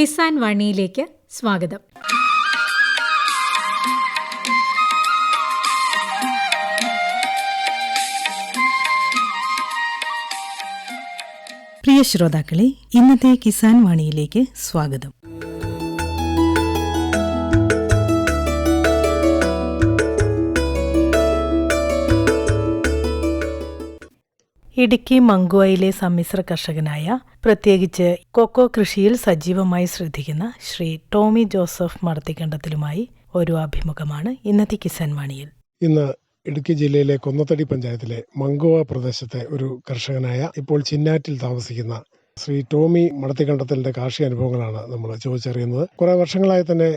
കിസാൻ വാണിയിലേക്ക് സ്വാഗതം. പ്രിയ ശ്രോതാക്കളെ ഇന്നത്തെ കിസാൻ വാണിയിലേക്ക് സ്വാഗതം. ഇടുക്കി മങ്കുവയിലെ സമ്മിശ്ര കർഷകനായ പ്രത്യേകിച്ച് കൊക്കോ കൃഷിയിൽ സജീവമായി ശ്രദ്ധിക്കുന്ന ശ്രീ ടോമി ജോസഫ് മടത്തിക്കണ്ടത്തിലുമായി ഒരു അഭിമുഖമാണ് ഇന്നത്തെ കിസാൻ വാണിയിൽ. ഇന്ന് ഇടുക്കി ജില്ലയിലെ കൊന്നത്തടി പഞ്ചായത്തിലെ മങ്കുവ പ്രദേശത്തെ ഒരു കർഷകനായ ഇപ്പോൾ ചിന്നാറ്റിൽ താമസിക്കുന്ന ശ്രീ ടോമി മടത്തിക്കണ്ടത്തിലിന്റെ കാർഷിക അനുഭവങ്ങളാണ് നമ്മൾ ചോദിച്ചറിയുന്നത്. കുറേ വർഷങ്ങളായി തന്നെ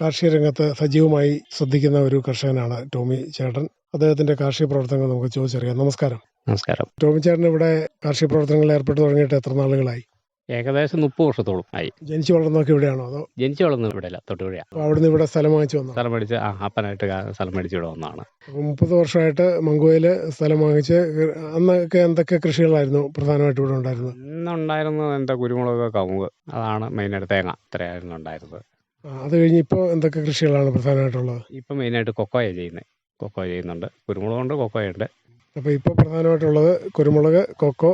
കാർഷിക രംഗത്ത് സജീവമായി ശ്രദ്ധിക്കുന്ന ഒരു കർഷകനാണ് ടോമി ചേട്ടൻ. അദ്ദേഹത്തിന്റെ കാർഷിക പ്രവർത്തനങ്ങൾ നമുക്ക് ചോദിച്ചറിയാം. നമസ്കാരം. നമസ്കാരം. ടോമി ചേട്ടൻ ഇവിടെ കാർഷിക പ്രവർത്തനങ്ങളിൽ ഏർപ്പെട്ടു തുടങ്ങിയിട്ട് എത്ര നാളുകളായി? ഏകദേശം മുപ്പത് വർഷത്തോളം ആയി. ജനിച്ചു വളർന്നൊക്കെ ഇവിടെയാണോ അതോ? ജനിച്ചു വളർന്നത് ഇവിടെ അല്ല അപ്പൊ അവിടുന്ന് ഇവിടെ സ്ഥലം വാങ്ങിച്ചു വന്നു? സ്ഥലം മേടിച്ച് ആ അപ്പനായിട്ട് സ്ഥലം മേടിച്ച് ഇവിടെ വന്നതാണ്. മുപ്പത് വർഷമായിട്ട് മങ്കുവയിൽ സ്ഥലം വാങ്ങിച്ച് അന്നൊക്കെ എന്തൊക്കെ കൃഷികളായിരുന്നു പ്രധാനമായിട്ട് ഇവിടെ ഉണ്ടായിരുന്നത്? ഇന്നുണ്ടായിരുന്നത് എന്റെ കുരുമുളക് കവുങ്ങ് അതാണ് മെയിനായിട്ട് തേങ്ങ ഇത്രയായിരുന്നു ഉണ്ടായിരുന്നത്. അത് കഴിഞ്ഞ് ഇപ്പോൾ എന്തൊക്കെ കൃഷികളാണ് പ്രധാനമായിട്ടുള്ളത്? ഇപ്പം മെയിനായിട്ട് കൊക്കോയാണ് ചെയ്യുന്നത്. കൊക്കോ ചെയ്യുന്നുണ്ട്. കുരുമുളകുണ്ട് കൊക്കോയുണ്ട് അപ്പോൾ ഇപ്പോൾ പ്രധാനമായിട്ടുള്ളത് കുരുമുളക് കൊക്കോ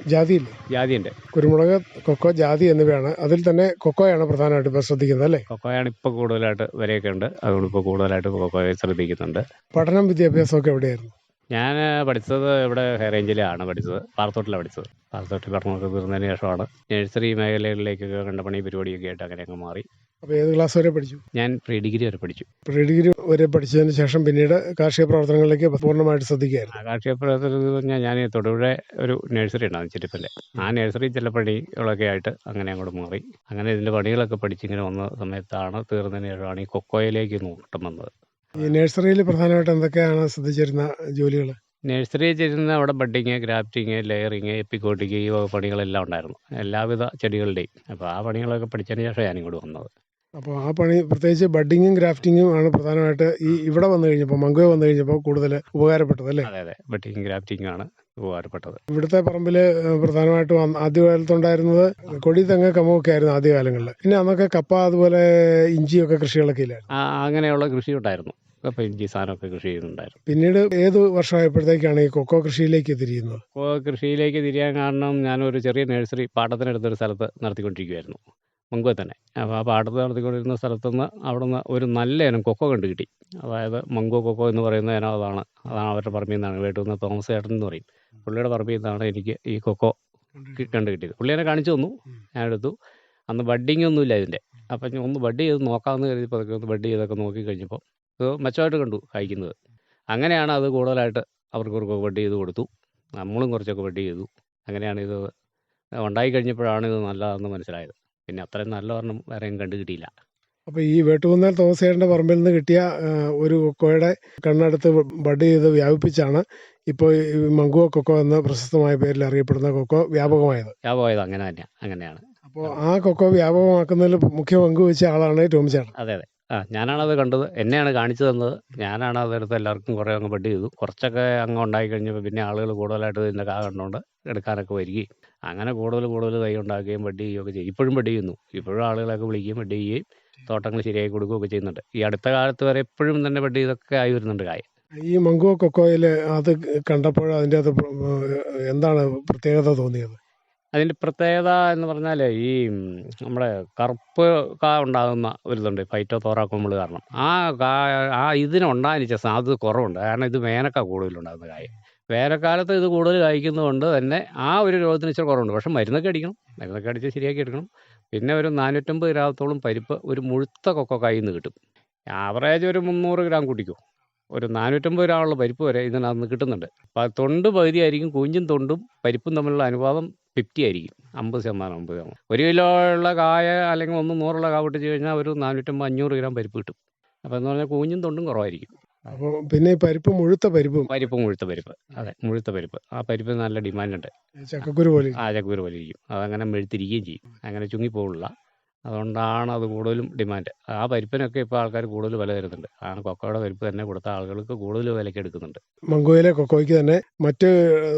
ജാതിയില്ലേ? ജാതിയുണ്ട്. കുരുമുളക് കൊക്കോ ജാതി എന്നിവയാണ് അതിൽ തന്നെ കൊക്കോയാണ് പ്രധാനമായിട്ട് ഇപ്പോൾ ശ്രദ്ധിക്കുന്നത് അല്ലേ? കൊക്കോയാണ് ഇപ്പോൾ കൂടുതലായിട്ട് വരെയൊക്കെ ഉണ്ട്. അതുകൊണ്ട് ഇപ്പോൾ കൂടുതലായിട്ട് കൊക്കോയെ ശ്രദ്ധിക്കുന്നുണ്ട്. പഠനം വിദ്യാഭ്യാസമൊക്കെ എവിടെയായിരുന്നു? ഞാൻ പഠിച്ചത് ഇവിടെ ഹെയറേഞ്ചിലാണ് പഠിച്ചത്. പാറത്തോട്ടിലാണ് പഠിച്ചത്. പാറത്തോട്ടിൽ പഠനമൊക്കെ തീർന്നതിന് ശേഷമാണ് നഴ്സറി മേഖലകളിലേക്കൊക്കെ കണ്ടപണി പരിപാടിയൊക്കെ ആയിട്ട് അങ്ങനെ അങ്ങ് മാറി. അപ്പോൾ ഏത് ക്ലാസ് വരെ പഠിച്ചു? ഞാൻ പ്രീ ഡിഗ്രി വരെ പഠിച്ചു. പ്രീ ഡിഗ്രി വരെ പഠിച്ചതിന് ശേഷം പിന്നീട് കാർഷിക പ്രവർത്തനങ്ങളിലേക്ക് പൂർണമായിട്ട് ശ്രദ്ധിക്കുകയായിരുന്നു. കാർഷിക പ്രവർത്തനം എന്ന് പറഞ്ഞാൽ ഞാൻ തൊടുപുഴ ഒരു നഴ്സറി ഉണ്ടാകും ചെറുപ്പല്ലേ ആ നഴ്സറി ചില പണികളൊക്കെ ആയിട്ട് അങ്ങനെ അങ്ങോട്ട് മാറി. അങ്ങനെ ഇതിന്റെ പണികളൊക്കെ പഠിച്ചിങ്ങനെ വന്ന സമയത്താണ് തീർന്നതിന് ശേഷമാണ് ഈ കൊക്കോയിലേക്ക് നോട്ടം വന്നത്. ഈ നഴ്സറിയിൽ പ്രധാനമായിട്ട് എന്തൊക്കെയാണ് ശ്രദ്ധിച്ചിരുന്ന ജോലികൾ? നഴ്സറിയിൽ ചെയ്യുന്ന അവിടെ ബഡിങ് ഗ്രാഫ്റ്റിങ് ലെയറിങ് എപ്പിക്കോട്ടിങ് ഈ പണികളെല്ലാം ഉണ്ടായിരുന്നു. എല്ലാവിധ ചെടികളുടെയും. അപ്പോൾ ആ പണികളൊക്കെ പഠിച്ചതിന് ശേഷം ഞാനിങ്ങോട്ട് വന്നത്. അപ്പോൾ ആ പണി പ്രത്യേകിച്ച് ബഡിങ്ങും ഗ്രാഫ്റ്റിങ്ങും ആണ് പ്രധാനമായിട്ട് ഈ ഇവിടെ വന്നു കഴിഞ്ഞപ്പോൾ മങ്കുവ വന്നു കഴിഞ്ഞപ്പോൾ കൂടുതൽ ഉപകാരപ്പെട്ടത് അല്ലേ? അതെ അതെ. ഗ്രാഫ്റ്റിംഗ് ആണ് ഉപകാരപ്പെട്ടത്. ഇവിടുത്തെ പറമ്പിൽ പ്രധാനമായിട്ടും ആദ്യകാലത്തുണ്ടായിരുന്നത് കൊടി തെങ്ങ് കമ്മൊക്കെ ആയിരുന്നു ആദ്യകാലങ്ങളിൽ. പിന്നെ അന്നൊക്കെ കപ്പ അതുപോലെ ഇഞ്ചിയൊക്കെ കൃഷികളൊക്കെ ഇല്ലായിരുന്നു. അങ്ങനെയുള്ള കൃഷി ഉണ്ടായിരുന്നു. കപ്പ ഇഞ്ചി സാധനമൊക്കെ കൃഷി ചെയ്യുന്നുണ്ടായിരുന്നു പിന്നീട് ഏത് വർഷമായപ്പോഴത്തേക്കാണ് ഈ കൊക്കോ കൃഷിയിലേക്ക് തിരിയുന്നത്? കൊക്കോ കൃഷിയിലേക്ക് തിരിയാൻ കാരണം ഞാനൊരു ചെറിയ നഴ്സറി പാട്ടത്തിനടുത്തൊരു സ്ഥലത്ത് നടത്തിക്കൊണ്ടിരിക്കുമായിരുന്നു മങ്കുവ തന്നെ. അപ്പോൾ ആ പാടത്ത് നടത്തിക്കൊണ്ടിരുന്ന സ്ഥലത്തുനിന്ന് അവിടെ നിന്ന് ഒരു നല്ല ഇനം കൊക്കോ കണ്ടു കിട്ടി. അതായത് മങ്കോ കൊക്കോ എന്ന് പറയുന്ന ഇനം അതാണ്. അതാണ് അവരുടെ പറമ്പിൽ നിന്നാണ്. വീട്ടിൽ നിന്ന് തോമസ് ചേട്ടൻ എന്ന് പറയും. പുള്ളിയുടെ പറമ്പിൽ നിന്നാണ് എനിക്ക് ഈ കൊക്കോ കണ്ടു കിട്ടിയത്. പുള്ളി എന്നെ കാണിച്ചു തന്നു. ഞാൻ എടുത്തു. അന്ന് ബഡ്ഡിങ് ഒന്നുമില്ല ഇതിന്റെ. അപ്പം ഞാൻ ഒന്ന് ബഡ് ചെയ്ത് നോക്കാമെന്ന് കരുതിയപ്പോൾ അതൊക്കെ ഒന്ന് ബഡ് ചെയ്തൊക്കെ നോക്കി കഴിഞ്ഞപ്പോൾ ഇത് മെച്ചമായിട്ട് കണ്ടു കഴിക്കുന്നത്. അങ്ങനെയാണ് അത് കൂടുതലായിട്ട് അവർക്ക് കുറച്ച് ബഡ് ചെയ്ത് കൊടുത്തു. നമ്മളും കുറച്ചൊക്കെ ബഡ് ചെയ്തു. അങ്ങനെയാണ് ഇത് ഉണ്ടായി കഴിഞ്ഞപ്പോഴാണ് ഇത് നല്ലതെന്ന് മനസ്സിലായത്. പിന്നെ അത്രയും നല്ല ഒരെണ്ണം വേറെയും കണ്ടു കിട്ടിയില്ല അപ്പോൾ ഈ വേട്ടുകുന്നേൽ തോമസേട്ടന്റെ പറമ്പിൽ നിന്ന് കിട്ടിയ ഒരു കൊക്കോയുടെ കണ്ണെടുത്ത് ബഡ് ചെയ്ത് വ്യാപിപ്പിച്ചാണ് ഇപ്പോൾ മങ്കുവ കൊക്കോ എന്ന പ്രശസ്തമായ പേരിൽ അറിയപ്പെടുന്ന കൊക്കോ വ്യാപകമായത്. വ്യാപകമായത് അങ്ങനെ തന്നെയാണ് അങ്ങനെയാണ്. അപ്പോൾ ആ കൊക്കോ വ്യാപകമാക്കുന്നതിൽ മുഖ്യ പങ്ക് വെച്ച ആളാണ് ടോമി ചേട്ടൻ. അതെ അതെ. ആ ഞാനാണത് കണ്ടത്. എന്നെയാണ് കാണിച്ചു തന്നത്. ഞാനാണ് അതെടുത്ത് എല്ലാവർക്കും കുറേ അങ്ങ് ബഡ് ചെയ്തു. കുറച്ചൊക്കെ അങ്ങ് ഉണ്ടായി കഴിഞ്ഞപ്പോൾ പിന്നെ ആളുകൾ കൂടുതലായിട്ട് ഇതിന്റെ കാ കണ്ടുകൊണ്ട് എടുക്കാനൊക്കെ വരികയും അങ്ങനെ കൂടുതൽ കൂടുതൽ തൈ ഉണ്ടാക്കുകയും ബഡ് ചെയ്യുകയൊക്കെ ചെയ്യും ഇപ്പോഴും ബഡ് ചെയ്യുന്നു. ഇപ്പോഴും ആളുകളൊക്കെ വിളിക്കുകയും ബഡ് ചെയ്യുകയും തോട്ടങ്ങൾ ശരിയാക്കി കൊടുക്കുകയൊക്കെ ചെയ്യുന്നുണ്ട്. ഈ അടുത്ത കാലത്ത് വരെ എപ്പോഴും തന്നെ ബഡ് ഇതൊക്കെ ആയി വരുന്നുണ്ട് കായ ഈ മങ്കുവ കൊക്കോയിൽ അത് കണ്ടപ്പോൾ അതിന്റെ അത് എന്താണ് പ്രത്യേകത തോന്നിയത്? അതിന്റെ പ്രത്യേകത എന്ന് പറഞ്ഞാൽ ഈ നമ്മുടെ കറുപ്പ് കാ ഉണ്ടാകുന്ന ഒരിതുണ്ട്. ഫൈറ്റോ തോറാക്കുമ്പോൾ കാരണം. ആ കാ ആ ഇതിനുണ്ടായിരുന്ന സാധ്യത കുറവുണ്ട്. കാരണം ഇത് വേനക്ക കൂടുതലുണ്ടാകുന്ന കായ. വേനൽക്കാലത്ത് ഇത് കൂടുതൽ കഴിക്കുന്നതുകൊണ്ട് തന്നെ ആ ഒരു രോഗത്തിന് ഇച്ചിരി കുറവുണ്ട്. പക്ഷെ മരുന്നൊക്കെ അടിക്കണം. മരുന്നൊക്കെ അടിച്ച് ശരിയാക്കി എടുക്കണം. പിന്നെ ഒരു നാനൂറ്റമ്പത് ഗ്രാമത്തോളം പരിപ്പ് ഒരു മുഴുത്ത കൊക്ക കായിൽ നിന്ന് കിട്ടും. ആവറേജ് ഒരു മുന്നൂറ് ഗ്രാം കുടിക്കും. ഒരു നാനൂറ്റമ്പത് ഗ്രാമുള്ള പരിപ്പ് വരെ ഇതിനകത്ത് കിട്ടുന്നുണ്ട്. അപ്പോൾ തൊണ്ട് പകുതിയായിരിക്കും കുഞ്ഞും തൊണ്ടും പരിപ്പും തമ്മിലുള്ള അനുപാതം ഫിഫ്റ്റി ആയിരിക്കും. അമ്പത് ശതമാനം അമ്പത് ശതമാനം. ഒരു കിലോ ഉള്ള കായ അല്ലെങ്കിൽ ഒന്ന് നൂറുള്ള കായ പൊട്ടിച്ച് കഴിഞ്ഞാൽ ഒരു നാനൂറ്റമ്പത് അഞ്ഞൂറ് ഗ്രാം പരിപ്പ് കിട്ടും. അപ്പോൾ എന്ന് പറഞ്ഞാൽ കൂഞ്ഞും തൊണ്ടും കുറവായിരിക്കും. അപ്പോൾ പിന്നെ ഈ പരിപ്പ് മുഴുത്ത പരിപ്പ്. പരിപ്പ് മുഴുത്ത പരിപ്പ്. അതെ മുഴുത്ത പരിപ്പ്. ആ പരിപ്പ് നല്ല ഡിമാൻഡുണ്ട്. ചക്കക്കുരു പോലെ ആ ചക്കക്കുരു പോലെ ഇരിക്കും. അതങ്ങനെ മെഴുത്തിരിക്കുകയും ചെയ്യും. അങ്ങനെ ചുങ്ങിപ്പോകില്ല അതുകൊണ്ടാണ് അത് കൂടുതലും ഡിമാൻഡ്. ആ പരിപ്പിനൊക്കെ ഇപ്പോൾ ആൾക്കാർ കൂടുതൽ വില തരുന്നുണ്ട്. കാരണം കൊക്കോയുടെ പരിപ്പ് തന്നെ കൊടുത്ത ആളുകൾക്ക് കൂടുതൽ വിലയ്ക്ക് എടുക്കുന്നുണ്ട്. മംഗോയിലെ കൊക്കോയ്ക്ക് തന്നെ മറ്റ്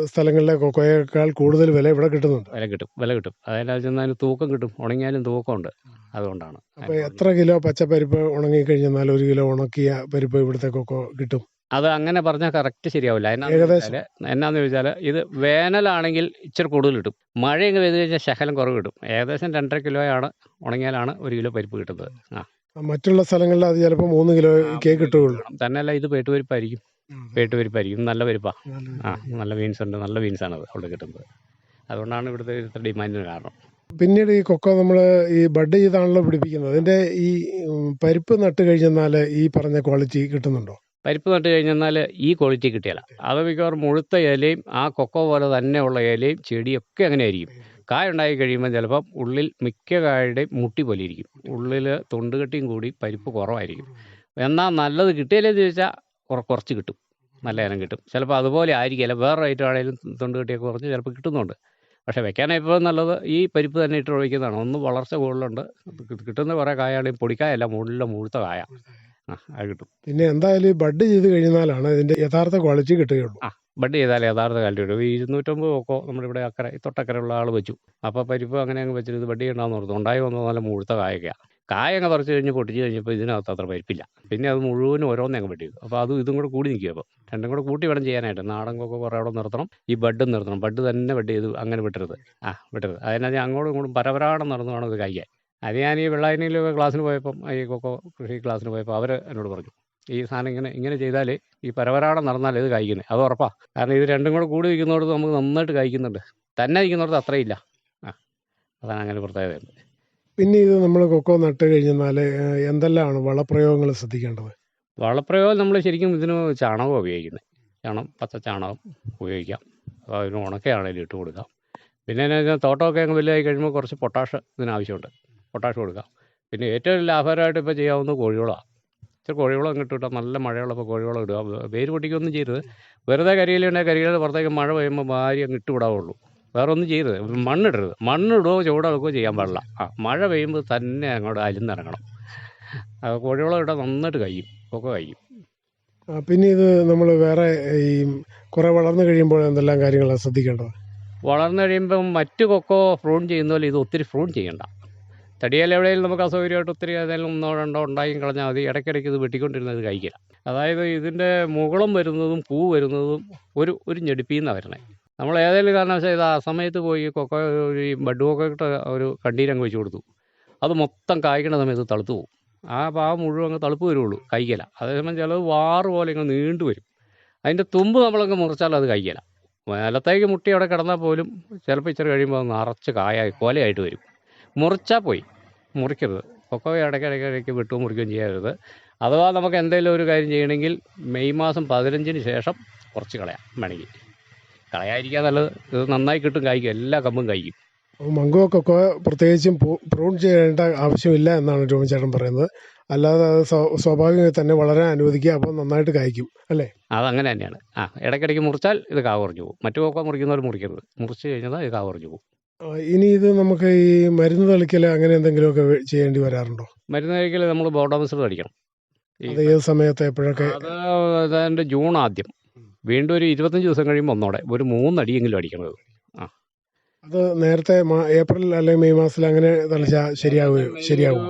സ്ഥലങ്ങളിലെ കൊക്കോയേക്കാൾ കൂടുതൽ വില ഇവിടെ കിട്ടുന്നുണ്ട്. വില കിട്ടും. വില കിട്ടും. അതായത് ചെന്നാൽ തൂക്കം കിട്ടും. ഉണങ്ങിയാലും തൂക്കമുണ്ട്. അതുകൊണ്ടാണ്. അപ്പോൾ എത്ര കിലോ പച്ചപ്പരിപ്പ് ഉണങ്ങിക്കഴിഞ്ഞാൽ ഒരു കിലോ ഉണക്കിയ പരിപ്പ് ഇവിടുത്തെ കൊക്കോ കിട്ടും? അത് അങ്ങനെ പറഞ്ഞാൽ കറക്റ്റ് ശരിയാവില്ല. എന്നാന്ന് എന്നാന്ന് ചോദിച്ചാൽ ഇത് വേനലാണെങ്കിൽ ഇച്ചിരി കൂടുതൽ കിട്ടും. മഴയൊക്കെ പെയ്ത് കഴിഞ്ഞാൽ ശകലം കുറവ് കിട്ടും. ഏകദേശം രണ്ടര കിലോയാണ് ഉണങ്ങിയാലാണ് ഒരു കിലോ പരിപ്പ് കിട്ടുന്നത്. ആ. മറ്റുള്ള സ്ഥലങ്ങളിൽ അത് ചിലപ്പോൾ മൂന്ന് കേക്ക് കിട്ടുകയുള്ളൂ. തന്നെയല്ല ഇത് പേട്ടുപരിപ്പായിരിക്കും. പേട്ടുപരിപ്പായിരിക്കും. നല്ല പരിപ്പാ. ആ നല്ല ബീൻസ് ഉണ്ട്. നല്ല ബീൻസാണ് അത് അവിടെ കിട്ടുന്നത്. അതുകൊണ്ടാണ് ഇവിടുത്തെ ഇത്ര ഡിമാൻഡിന് കാരണം. പിന്നീട് ഈ കൊക്കോ നമ്മൾ ഈ ബഡ് ചെയ്താണല്ലോ പിടിപ്പിക്കുന്നത്. അതിന്റെ ഈ പരിപ്പ് നട്ട് കഴിഞ്ഞാൽ ഈ പറഞ്ഞ ക്വാളിറ്റി കിട്ടുന്നുണ്ടോ? പരിപ്പ് നട്ട് കഴിഞ്ഞെന്നാൽ ഈ ക്വാളിറ്റി കിട്ടിയില്ല. അത് മിക്കവാറും മുഴുത്ത ഇലയും ആ കൊക്കോ പോലെ ഉള്ള ഇലയും ചെടിയൊക്കെ അങ്ങനെ ആയിരിക്കും. കായ ഉണ്ടായി കഴിയുമ്പോൾ ചിലപ്പം ഉള്ളിൽ മിക്ക കായയുടെയും മുട്ടി പോലെ ഇരിക്കും. ഉള്ളിൽ തൊണ്ടുകെട്ടിയും കൂടി പരിപ്പ് കുറവായിരിക്കും. എന്നാൽ നല്ലത് കിട്ടിയില്ലെന്ന് ചോദിച്ചാൽ കുറ- കുറച്ച് കിട്ടും. നല്ല ഇനം കിട്ടും. ചിലപ്പോൾ അതുപോലെ ആയിരിക്കില്ല വേറെ ഐറ്റം ആണെങ്കിലും തൊണ്ടുകെട്ടിയൊക്കെ കുറച്ച് ചിലപ്പോൾ കിട്ടുന്നുണ്ട്. പക്ഷേ വെക്കാനായി ഇപ്പോൾ നല്ലത് ഈ പരിപ്പ് തന്നെ ഇട്ട് ഒഴിക്കുന്നതാണ്. ഒന്ന് വളർച്ച കൂടുതലുണ്ട്. കിട്ടുന്ന കുറേ കായാണെങ്കിൽ പൊടിക്കായല്ല മുകളിലെ മുഴുത്ത കായ. ആ അത് കിട്ടും. പിന്നെ എന്തായാലും ഈ ബഡ് ചെയ്ത് കഴിഞ്ഞാലാണ് ഇതിന്റെ യഥാർത്ഥ ക്വാളിറ്റി കിട്ടുകയുള്ളൂ. ബഡ് ചെയ്താലേ യഥാർത്ഥ കാലത്ത് വരും ഈ ഇരുന്നൂറ്റമ്പത് ഒക്കെ നമ്മളിവിടെ അക്കരെ ഈ തൊട്ടക്കരയുള്ള ആൾ വെച്ചു. അപ്പോൾ പരിപ്പ് അങ്ങനെ അങ്ങ് വെച്ചിട്ട് ഇത് ബഡ് ചെയ്യണമെന്ന് ഓർത്തു ഉണ്ടായി വന്നത് നല്ല മുഴുത്ത കായൊക്കെയാണ് കായ അങ്ങ് തുറച്ച് കഴിഞ്ഞ് പൊട്ടിച്ച് കഴിഞ്ഞപ്പോൾ ഇതിനകത്ത് അത്ര പരിപ്പില്ല. പിന്നെ അത് മുഴുവനും ഓരോന്നേ അങ്ങ് പറ്റി അപ്പോൾ അതും ഇതും കൂടെ കൂടി നിൽക്കുക അപ്പോൾ രണ്ടും കൂടെ കൂട്ടി വേണം ചെയ്യാനായിട്ട്. നാടൻ കൊക്കെ കുറേ അവിടെ നിർത്തണം. ഈ ബഡ് നിർത്തണം. ബഡ് തന്നെ ബഡ് ചെയ്ത് അങ്ങനെ വിട്ടരുത്. ആ വിട്ടരുത്. അതിനകത്ത് അങ്ങോട്ടും ഇങ്ങോട്ടും പരപരാടം നടന്നു വേണം ഇത് കഴിക്കാൻ. അത് ഞാൻ ഈ വെള്ളായണിയിൽ ക്ലാസ്സിന് പോയപ്പം ഈ കൊക്കോ കൃഷി ക്ലാസ്സിന് പോയപ്പോൾ അവർ എന്നോട് പറഞ്ഞു ഈ സാധനം ഇങ്ങനെ ഇങ്ങനെ ചെയ്താൽ ഈ പരവരാടം നടന്നാൽ ഇത് കായ്ക്കുന്നത് അത് ഉറപ്പാണ് കാരണം ഇത് രണ്ടും കൂടെ കൂടി നിൽക്കുന്നിടത്ത് നമുക്ക് നന്നായിട്ട് കായ്ക്കുന്നുണ്ട്. തന്നെ നിൽക്കുന്നിടത്ത് അത്രയില്ല. ആ അതാണ് അങ്ങനെ പ്രത്യേകതയുണ്ട് പിന്നെ ഇത് നമ്മൾ കൊക്കോ നട്ട് കഴിഞ്ഞാൽ എന്തെല്ലാമാണ് വളപ്രയോഗങ്ങൾ ശ്രദ്ധിക്കേണ്ടത്? വളപ്രയോഗം നമ്മൾ ശരിക്കും ഇതിന് ചാണകം ഉപയോഗിക്കുന്നത് ചാണകം പച്ച ചാണകം ഉപയോഗിക്കാം. അപ്പോൾ അതിന് ഉണക്കയാണെങ്കിലും ഇട്ട് കൊടുക്കാം. പിന്നെ എന്നാ തോട്ടമൊക്കെ അങ്ങ് വലുതായി കഴിയുമ്പോൾ കുറച്ച് പൊട്ടാഷ് ഇതിന് ആവശ്യമുണ്ട്. പൊട്ടാഷ് കൊടുക്കാം. പിന്നെ ഏറ്റവും ലാഭകരമായിട്ട് ഇപ്പോൾ ചെയ്യാവുന്നത് കോഴിവളമാണ് ഇച്ചിരി കോഴിവളം ഇട്ടിട്ടാൽ നല്ല മഴയുള്ളപ്പോൾ കോഴിവളം ഇടുക. വേര് പൊട്ടിക്കൊന്നും ചെയ്യരുത്. വെറുതെ കരിയിലുണ്ടെങ്കിൽ കരിയിലെ പുറത്തേക്ക് മഴ പെയ്യുമ്പോൾ ഭാര്യ അങ്ങ് ഇട്ടുവിടാവുള്ളൂ വേറെ ഒന്നും ചെയ്യരുത്. മണ്ണിടരുത്. മണ്ണിടുകയോ ചൂടെടുക്കുകയോ ചെയ്യാൻ പാടില്ല. ആ മഴ പെയ്യുമ്പോൾ തന്നെ അങ്ങോട്ട് അലിന്നിറങ്ങണം കോഴിവളം ഇടാൻ നന്നായിട്ട് കഴിയും. ഒക്കെ കഴിയും. പിന്നെ ഇത് നമ്മൾ വേറെ ഈ കുറെ വളർന്നു കഴിയുമ്പോൾ എന്തെല്ലാം കാര്യങ്ങളാണ് ശ്രദ്ധിക്കേണ്ടത്? വളർന്നു കഴിയുമ്പം മറ്റു കൊക്കോ ഫ്രൂൺ ചെയ്യുന്ന പോലെ ഇത് ഒത്തിരി ഫ്രൂൺ ചെയ്യണ്ട. തടിയേൽ എവിടെയെങ്കിലും നമുക്ക് അസൗകര്യമായിട്ട് ഒത്തിരി ഏതെങ്കിലും ഒന്നോ രണ്ടോ ഉണ്ടാക്കി കളഞ്ഞാൽ മതി. ഇടയ്ക്കിടയ്ക്ക് ഇത് വെട്ടിക്കൊണ്ടിരുന്നത് കഴിക്കില്ല. അതായത് ഇതിന്റെ മുകളം വരുന്നതും പൂ വരുന്നതും ഒരു ഒരു ഞെടുപ്പിൽ നിന്നാണ് വരണേ. നമ്മൾ ഏതെങ്കിലും കാരണവശാൽ ഇത് ആ സമയത്ത് പോയി കൊക്ക ഒരു ബഡ് ഇട്ട് ഒരു കണ്ടീരങ്ങ് വെച്ച് കൊടുത്തു. അത് മൊത്തം കായ്ക്കണ സമയത്ത് തളുത്തു പോകും ആ പാവം മുഴുവൻ അങ്ങ് തളുപ്പ് വരുള്ളൂ കഴിക്കില്ല അതേസമയം ചിലത് വാറു പോലെ ഇങ്ങ് നീണ്ടു വരും. അതിന്റെ തുമ്പ് നമ്മളങ്ങ് മുറിച്ചാൽ അത് കഴിക്കില്ല നിലത്തേക്ക് മുട്ടി അവിടെ കിടന്നാൽ പോലും ചിലപ്പോൾ ഇച്ചിരി കഴിയുമ്പോൾ അത് നിറച്ച് കായ കൊലയായിട്ട് വരും. മുറിച്ചാൽ പോയി. മുറിക്കരുത്. കൊക്കോ ഇടയ്ക്കിടയ്ക്ക് ഇടയ്ക്ക് വെട്ടുകയും മുറിക്കുകയും ചെയ്യരുത്. അഥവാ നമുക്ക് എന്തെങ്കിലും ഒരു കാര്യം ചെയ്യണമെങ്കിൽ മെയ് മാസം പതിനഞ്ചിന് ശേഷം കുറച്ച് കളയാം വേണമെങ്കിൽ. കളയാതിരിക്കാൻ നല്ലത്. ഇത് നന്നായി കിട്ടും കായ്ക്കും. എല്ലാ കമ്പും കായ്ക്കും. അപ്പോൾ മംഗോ കൊക്കോ പ്രത്യേകിച്ചും പ്രൂൺ ചെയ്യേണ്ട ആവശ്യമില്ല എന്നാണ് ടോമിച്ചേട്ടൻ പറയുന്നത്. അല്ലാതെ അത് സ്വാഭാവികമായി തന്നെ വളരെ അനുവദിക്കുക അപ്പോൾ നന്നായിട്ട് കായ്ക്കും. അല്ലേ? അങ്ങനെ തന്നെയാണ്. ആ ഇടയ്ക്കിടയ്ക്ക് മുറിച്ചാൽ ഇത് കാ കുറഞ്ഞു പോകും. മറ്റു കൊക്കോ മുറിക്കുന്നവർ മുറിക്കരുത്. മുറിച്ച് കഴിഞ്ഞാൽ ഇത് കാ കുറഞ്ഞു പോകും. ഇനി ഇത് നമുക്ക് ഈ മരുന്ന് തളിക്കൽ അങ്ങനെ എന്തെങ്കിലുമൊക്കെ ചെയ്യേണ്ടി വരാറുണ്ടോ? മരുന്ന് കഴിക്കൽ നമ്മൾ ബോർഡോമിസിൽ അടിക്കണം. അത് ഏത് സമയത്ത് എപ്പോഴൊക്കെ? അത് ഏതാണ്ട് ജൂൺ ആദ്യം. വീണ്ടും ഒരു ഇരുപത്തഞ്ച് ദിവസം കഴിയുമ്പോൾ ഒന്നോടെ. ഒരു മൂന്നടിയെങ്കിലും അടിക്കണത്. അത് നേരത്തെ ഏപ്രിൽ അല്ലെങ്കിൽ മെയ് മാസത്തിൽ അങ്ങനെ തളിച്ചാൽ ശരിയാവുകയോ ശരിയാവും.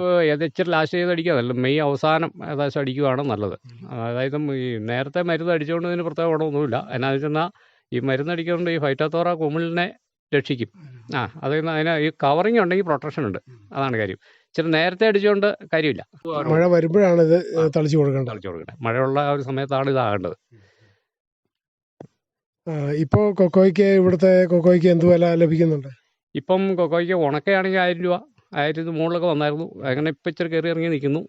ഇച്ചിരി ലാസ്റ്റ് ചെയ്ത് അടിക്കാതല്ല മെയ് അവസാനം ഏകദേശം അടിക്കുകയാണ് നല്ലത്. അതായത് ഈ നേരത്തെ മരുന്ന് അടിച്ചുകൊണ്ടതിന് പ്രത്യേക ഗുണമൊന്നുമില്ല. എന്നാന്ന് വെച്ചാൽ ഈ മരുന്ന് അടിച്ചുകൊണ്ട് ഈ ഫൈറ്റാത്തോറ കുമിളിനെ രക്ഷിക്കും. ആ അത് അതിന് ഈ കവറിങ് ഉണ്ടെങ്കിൽ പ്രൊട്ടക്ഷൻ ഉണ്ട്. അതാണ് കാര്യം. ഇച്ചിരി നേരത്തെ അടിച്ചുകൊണ്ട് കാര്യമില്ല. മഴ വരുമ്പോഴാണ് ഇത് തളിച്ചു കൊടുക്കേണ്ടത്. തളിച്ചു കൊടുക്കേണ്ടത്. മഴയുള്ള ആ ഒരു സമയത്താണ് ഇതാകേണ്ടത്. ഇപ്പോൾ കൊക്കോയ്ക്ക് ഇവിടുത്തെ കൊക്കോയ്ക്ക് എന്ത് വില ലഭിക്കുന്നുണ്ട്? ഇപ്പം കൊക്കോയ്ക്ക് ഉണക്കയാണെങ്കിൽ ആയിരം രൂപ ആയിരത്തി മുകളിലൊക്കെ വന്നായിരുന്നു. അങ്ങനെ ഇപ്പം ഇച്ചിരി കയറി ഇറങ്ങി നിൽക്കുന്നു.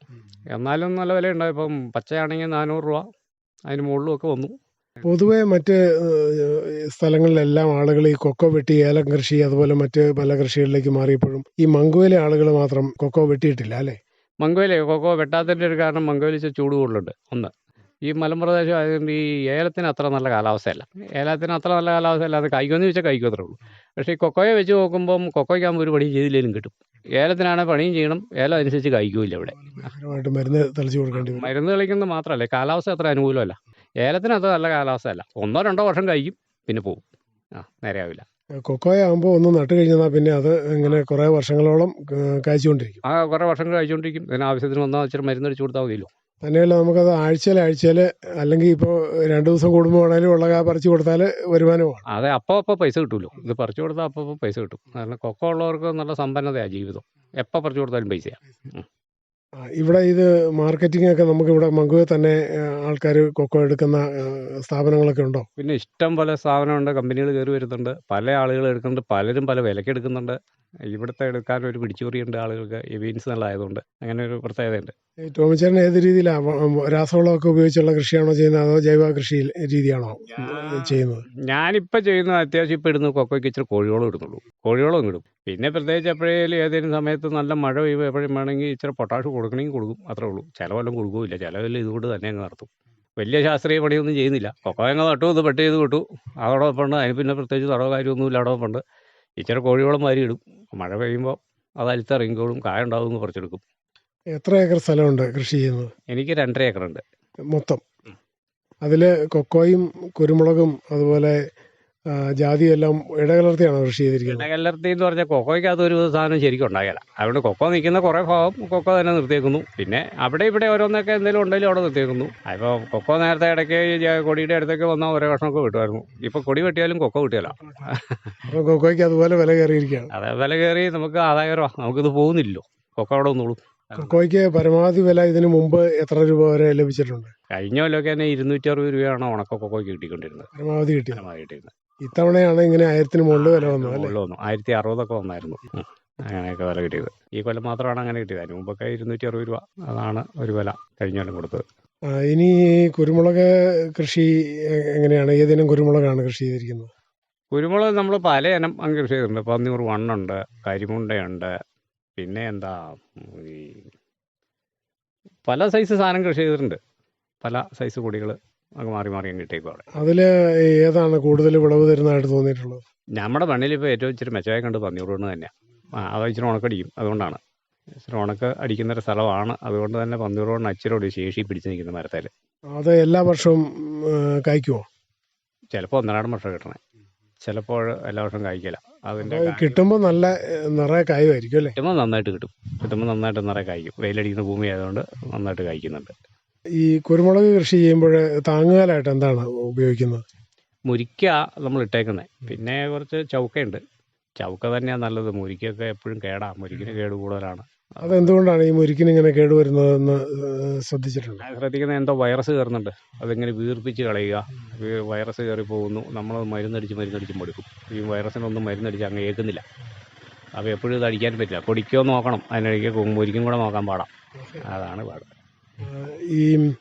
എന്നാലും നല്ല വിലയുണ്ട്. ഇപ്പം പച്ചയാണെങ്കിൽ നാനൂറ് രൂപ അതിന് മുകളിലും ഒക്കെ വന്നു. പൊതുവെ മറ്റ് സ്ഥലങ്ങളിലെല്ലാം ആളുകൾ ഈ കൊക്കോ വെട്ടി ഏലം കൃഷി അതുപോലെ മറ്റ് പല കൃഷികളിലേക്ക് മാറിയപ്പോഴും ഈ മങ്കുവിലെ ആളുകൾ മാത്രം കൊക്കോ വെട്ടിയിട്ടില്ല അല്ലേ? മംഗോയിലെ കൊക്കോ വെട്ടാത്തതിന്റെ ഒരു കാരണം മംഗോയിൽ ചൂട് കൂടുതലുണ്ട്. ഒന്ന് ഈ മലമ്പ്രദേശം ആയതുകൊണ്ട് ഈ ഏലത്തിന് അത്ര നല്ല കാലാവസ്ഥയല്ല. ഏലത്തിന് അത്ര നല്ല കാലാവസ്ഥയല്ല അത് കഴിക്കുമെന്ന് ചോദിച്ചാൽ കഴിക്കും ഉള്ളൂ. പക്ഷേ ഈ കൊക്കോയെ വെച്ച് നോക്കുമ്പം കൊക്കോയ്ക്കാകുമ്പോൾ ഒരു പണിയും ചെയ്തില്ലെങ്കിലും കിട്ടും. ഏലത്തിനാണ് പണിയും ചെയ്യണം ഏലം അനുസരിച്ച് കഴിക്കൂല്ല ഇവിടെ. മരുന്ന് തളിച്ച് കൊടുക്കേണ്ടി മരുന്ന് കളിക്കുന്നത് മാത്രമല്ല കാലാവസ്ഥ അത്ര അനുകൂലമല്ല. ഏലത്തിന് അത്ര നല്ല കാലാവസ്ഥയല്ല. ഒന്നോ രണ്ടോ വർഷം കഴിക്കും പിന്നെ പോകും ആ നേരെയാവില്ല കൊക്കോയ ആകുമ്പോൾ ഒന്ന് നട്ട് കഴിഞ്ഞാൽ പിന്നെ അത് ഇങ്ങനെ കുറേ വർഷങ്ങളോളം കഴിച്ചുകൊണ്ടിരിക്കും കായ്ച്ചുകൊണ്ടിരിക്കും. ആ കുറേ വർഷം കഴിച്ചുകൊണ്ടിരിക്കും ഇതിന് ആവശ്യത്തിന് വന്നാൽ ഇച്ചിരി മരുന്ന് അടിച്ചു കൊടുത്താൽ മതിയല്ലോ. തന്നെയല്ല നമുക്കത് ആഴ്ചയിൽ ആഴ്ചയിൽ അല്ലെങ്കിൽ ഇപ്പോൾ രണ്ട് ദിവസം കൂടുമ്പോൾ ആണെങ്കിലും ഉള്ള കാ പറിച്ചു കൊടുത്താൽ വരുമാനമാണ്. അതെ അപ്പോൾ അപ്പോൾ പൈസ കിട്ടുമല്ലോ ഇത് പറിച്ചു കൊടുത്താൽ അപ്പോൾ പൈസ കിട്ടും. കാരണം കൊക്കോ ഉള്ളവർക്ക് നല്ല സമ്പന്നതയാണ് ജീവിതം. എപ്പോൾ പറിച്ചു കൊടുത്താലും പൈസയാണ് ഇവിടെ ഇത് നമുക്ക് ഇവിടെ മങ്കുവെ തന്നെ ആൾക്കാർ കൊക്കോ എടുക്കുന്ന സ്ഥാപനങ്ങളൊക്കെ ഉണ്ടോ? പിന്നെ ഇഷ്ടം പോലെ സ്ഥാപനമുണ്ട് കമ്പനികൾ കയറി വരുന്നുണ്ട്. പല ആളുകൾ എടുക്കുന്നുണ്ട് പലരും പല വിലയ്ക്ക് എടുക്കുന്നുണ്ട്. ഇവിടുത്തെ എടുക്കാൻ ഒരു പിടിച്ചുപറിയുണ്ട് ആളുകൾക്ക് ബീൻസ് നല്ലതായതുകൊണ്ട് അങ്ങനെ ഒരു പ്രത്യേകതയുണ്ട്. ടോമിച്ചേട്ടൻ ഏത് രീതിയിലാണ് രാസവളമൊക്കെ ഉപയോഗിച്ചുള്ള കൃഷിയാണോ ചെയ്യുന്നത് അതോ ജൈവ കൃഷി രീതിയാണോ ചെയ്യുന്നത്? ഞാനിപ്പോൾ ചെയ്യുന്ന അത്യാവശ്യം ഇപ്പോൾ ഇടുന്ന കൊക്കോയ്ക്ക് ഇച്ചിരി കോഴിവളം ഇടുന്നുള്ളൂ. കോഴിവളം ഇടും. പിന്നെ പ്രത്യേകിച്ച് എപ്പോഴേലും ഏതെങ്കിലും സമയത്ത് നല്ല മഴ പെയ്യുമ്പോൾ എപ്പോഴും വേണമെങ്കിൽ ഇച്ചിരി പൊട്ടാഷ് കൊടുക്കണമെങ്കിൽ കൊടുക്കും. അത്രേ ഉള്ളൂ. ചിലവെല്ലാം കൊടുക്കുകയില്ല ചിലവെല്ലാം ഇതുകൊണ്ട് തന്നെ അങ്ങ് നടത്തും. വലിയ ശാസ്ത്രീയ പണിയൊന്നും ചെയ്യുന്നില്ല. കൊക്കോ അങ്ങ് നട്ടു ഇത് പെട്ട് ചെയ്ത് വിട്ടു. അതോടൊപ്പം അതിന് പിന്നെ പ്രത്യേകിച്ച് തടവോ കാര്യമൊന്നുമില്ല. അതോടൊപ്പം ഇച്ചിരി കോഴിയോളം വാരി ഇടും. മഴ പെയ്യുമ്പോൾ അത് അലിത്തിറങ്ങിക്കോളും കായ ഉണ്ടാവും എന്ന് പറിച്ചെടുക്കും എത്ര ഏക്കർ സ്ഥലമുണ്ട് കൃഷി ചെയ്യുന്നത്? എനിക്ക് രണ്ടര ഏക്കറുണ്ട്. മൊത്തം. അതിൽ കൊക്കോയും കുരുമുളകും അതുപോലെ ഇടകലർത്തിയാണ് എല്ലാം ഇടകലർത്തിയാണോ കൃഷി ചെയ്തിരിക്കുന്നത്? ഇടകലർത്തി എന്ന് പറഞ്ഞാൽ കൊക്കോയ്ക്ക് അതൊരു സാധനം ശരിക്കും ഉണ്ടാകില്ല അതുകൊണ്ട് കൊക്കോ നിൽക്കുന്ന കുറേ ഭാഗം കൊക്കോ തന്നെ നിർത്തിയേക്കുന്നു. പിന്നെ അവിടെ ഇവിടെ ഓരോന്നൊക്കെ എന്തെങ്കിലും ഉണ്ടെങ്കിലും അവിടെ നിർത്തിയേക്കുന്നു. അപ്പോൾ കൊക്കോ നേരത്തെ ഇടയ്ക്ക് കൊടിയുടെ അടുത്തൊക്കെ വന്നാൽ ഓരോ കഷ്ണമൊക്കെ കിട്ടുമായിരുന്നു. ഇപ്പോൾ കൊടി വെട്ടിയാലും കൊക്കോ കിട്ടിയല്ല. അപ്പോൾ കൊക്കോയ്ക്ക് അതുപോലെ വില കയറിയിരിക്കുകയാണ്. അതെ വില കയറി നമുക്ക് ആദായകരമാണ് നമുക്കിത് പോകുന്നില്ലല്ലോ. കൊക്കോ അവിടെ വന്നോളൂ. കൊക്കോയ്ക്ക് പരമാവധി വില ഇതിന് മുമ്പ് എത്ര രൂപ വരെ ലഭിച്ചിട്ടുണ്ട്? കഴിഞ്ഞ കൊല്ലമൊക്കെ തന്നെ ഇരുന്നൂറ്റി അറുപത് രൂപയാണ് ഉണക്ക കൊക്കോയ്ക്ക് കിട്ടിക്കൊണ്ടിരുന്നത്. പരമാവധി കിട്ടിയ? പരമാവധി കിട്ടിയിരുന്നത്. ഇത്തവണയാണ് ഇങ്ങനെ ആയിരത്തിന് മുകളിൽ വില വന്നത് അല്ലേ? മുകളിൽ വന്നു. ആയിരത്തി അറുപതൊക്കെ വന്നായിരുന്നു. ഉം. അങ്ങനെയൊക്കെ വില കിട്ടിയത്. ഈ കൊല്ലം മാത്രമാണ് അങ്ങനെ കിട്ടിയത്. അതിന് മുമ്പൊക്കെ ഇരുന്നൂറ്റി അറുപത് രൂപ അതാണ് ഒരു വില കഴിഞ്ഞ കൊല്ലം കൊടുത്തത്. ആ, ഇനി കുരുമുളക് കൃഷി എ- എങ്ങനെയാണ്? ഏതിനും കുരുമുളകാണ് കൃഷി ചെയ്തിരിക്കുന്നത്? കുരുമുളക് നമ്മൾ പല ഇനം അങ്ങ് കൃഷി ചെയ്തിട്ടുണ്ട്. പന്നിയൂർ വണ്ണുണ്ട് കരിമുണ്ടയുണ്ട് പിന്നെ എന്താ ഉം, ഈ പല സൈസ് സാധനം കൃഷി ചെയ്തിട്ടുണ്ട്. പല സൈസ് കൊടികൾ അങ്ങ് മാറി മാറി അങ്ങ് ഇട്ടേക്കും അവിടെ. അതിൽ ഏതാണ് കൂടുതൽ വിളവ് തരുന്നതായിട്ട് തോന്നിയിട്ടുള്ളത്? നമ്മുടെ മണ്ണിൽ ഇപ്പോൾ ഏറ്റവും ഇച്ചിരി മെച്ചമായി കണ്ട് പന്നിയൂർ വണ്ണ് തന്നെയാണ് ആ അത് ഇച്ചിരി ഉണക്കടിക്കും അതുകൊണ്ടാണ്. ഇച്ചിരി ഉണക്ക് അടിക്കുന്ന ഒരു സ്ഥലമാണ്. അതുകൊണ്ട് തന്നെ പന്നിയൂർ വണ്ണ് അച്ചിരോട് ശേഷി പിടിച്ച് നിൽക്കുന്ന മരത്തിൽ അത് എല്ലാ വർഷവും കായ്ക്കുമോ ചിലപ്പോൾ ഒന്നരാടം വർഷം കിട്ടണേ. ചിലപ്പോൾ എല്ലാ വർഷവും കായ്ക്കില്ല അതിന്റെ കിട്ടുമ്പോൾ നല്ല നിറയെ കായുമായിരിക്കും അല്ലേ? കിട്ടുമ്പോൾ നന്നായിട്ട് കിട്ടും. കിട്ടുമ്പോൾ നന്നായിട്ട് നിറയെ കായ്ക്കും. വെയിലടിക്കുന്ന ഭൂമി ആയതുകൊണ്ട് നന്നായിട്ട് കായ്ക്കുന്നുണ്ട്. ഈ കുരുമുളക് കൃഷി ചെയ്യുമ്പോൾ താങ്ങുകാലായിട്ട് എന്താണ് ഉപയോഗിക്കുന്നത്? മുരിക്ക നമ്മൾ ഇട്ടേക്കുന്നത് പിന്നെ കുറച്ച് ചൗക്കയുണ്ട്. ചൗക്ക തന്നെയാണ് നല്ലത്. മുരിക്കൊക്കെ എപ്പോഴും കേടാ. മുരിക്കിന് കേട് കൂടുതലാണ്. അതെന്തുകൊണ്ടാണ് ഈ മുരിക്കിന് ഇങ്ങനെ കേടുവരുന്നതെന്ന് വരുന്നത് ശ്രദ്ധിച്ചിട്ടുണ്ട്? ശ്രദ്ധിക്കുന്നത് ശ്രദ്ധിക്കുന്ന എന്തോ വൈറസ് കയറുന്നുണ്ട്. അതിങ്ങനെ വീർപ്പിച്ച് കളയുക. വൈറസ് കയറി പോകുന്നു. നമ്മൾ മരുന്നടിച്ച് മരുന്നടിച്ച് മടുക്കും. ഈ വൈറസിനൊന്നും മരുന്നടിച്ച് അങ്ങ് ഏൽക്കുന്നില്ല. അപ്പോൾ എപ്പോഴും ഇത് അടിക്കാൻ പറ്റില്ല. പൊടിക്കോ നോക്കണം. അതിനിടയ്ക്ക് മുരിക്കും കൂടെ നോക്കാൻ പാടാം. അതാണ് പാട്. ഈ